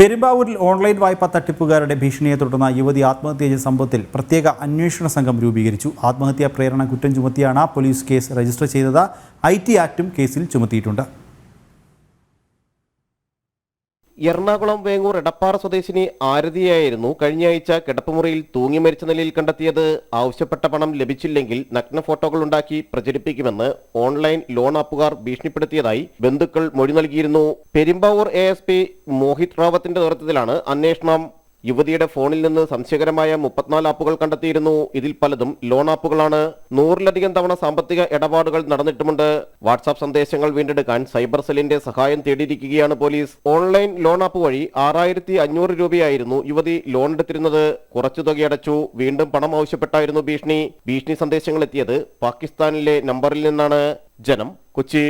പെരുമ്പാവൂരിൽ ഓൺലൈൻ വായ്പാ തട്ടിപ്പുകാരുടെ ഭീഷണിയെ തുടർന്ന യുവതി ആത്മഹത്യ ചെയ്ത സംഭവത്തിൽ പ്രത്യേക അന്വേഷണ സംഘം രൂപീകരിച്ചു. ആത്മഹത്യാ പ്രേരണ കുറ്റം ചുമത്തിയാണ് പോലീസ് കേസ് രജിസ്റ്റർ ചെയ്തത്. ഐ ആക്ടും കേസിൽ ചുമത്തിയിട്ടുണ്ട്. എറണാകുളം വേങ്ങൂർ എടപ്പാറ സ്വദേശിനി ആരതിയായിരുന്നു കഴിഞ്ഞയാഴ്ച കിടപ്പുമുറിയിൽ തൂങ്ങി മരിച്ച നിലയിൽ കണ്ടെത്തിയത്. ആവശ്യപ്പെട്ട പണം ലഭിച്ചില്ലെങ്കിൽ നഗ്ന ഫോട്ടോകൾ ഉണ്ടാക്കി പ്രചരിപ്പിക്കുമെന്ന് ഓൺലൈൻ ലോൺ ആപ്പുകാർ ഭീഷണിപ്പെടുത്തിയതായി ബന്ധുക്കൾ മൊഴി നൽകിയിരുന്നു. Perumbavoor A S P Mohit റാവത്തിന്റെ നേതൃത്വത്തിലാണ് അന്വേഷണം യുവതിയുടെ ഫോണിൽ നിന്ന് സംശയകരമായ മുപ്പത്തിനാല് ആപ്പുകൾ കണ്ടെത്തിയിരുന്നു. ഇതിൽ പലതും ലോൺ ആപ്പുകളാണ്. നൂറിലധികം തവണ സാമ്പത്തിക ഇടപാടുകൾ നടന്നിട്ടുമുണ്ട്. വാട്സാപ്പ് സന്ദേശങ്ങൾ വീണ്ടെടുക്കാൻ സൈബർ സെല്ലിന്റെ സഹായം തേടിയിരിക്കുകയാണ് പോലീസ്. ഓൺലൈൻ ലോൺ ആപ്പ് വഴി ആറായിരത്തി അഞ്ഞൂറ് രൂപയായിരുന്നു യുവതി ലോൺ എടുത്തിരുന്നത്. കുറച്ചു തുകയടച്ചു വീണ്ടും പണം ആവശ്യപ്പെട്ടായിരുന്നു ഭീഷണി. ഭീഷണി സന്ദേശങ്ങൾ എത്തിയത് പാകിസ്ഥാനിലെ നമ്പറിൽ നിന്നാണ്. ജനം കൊച്ചി.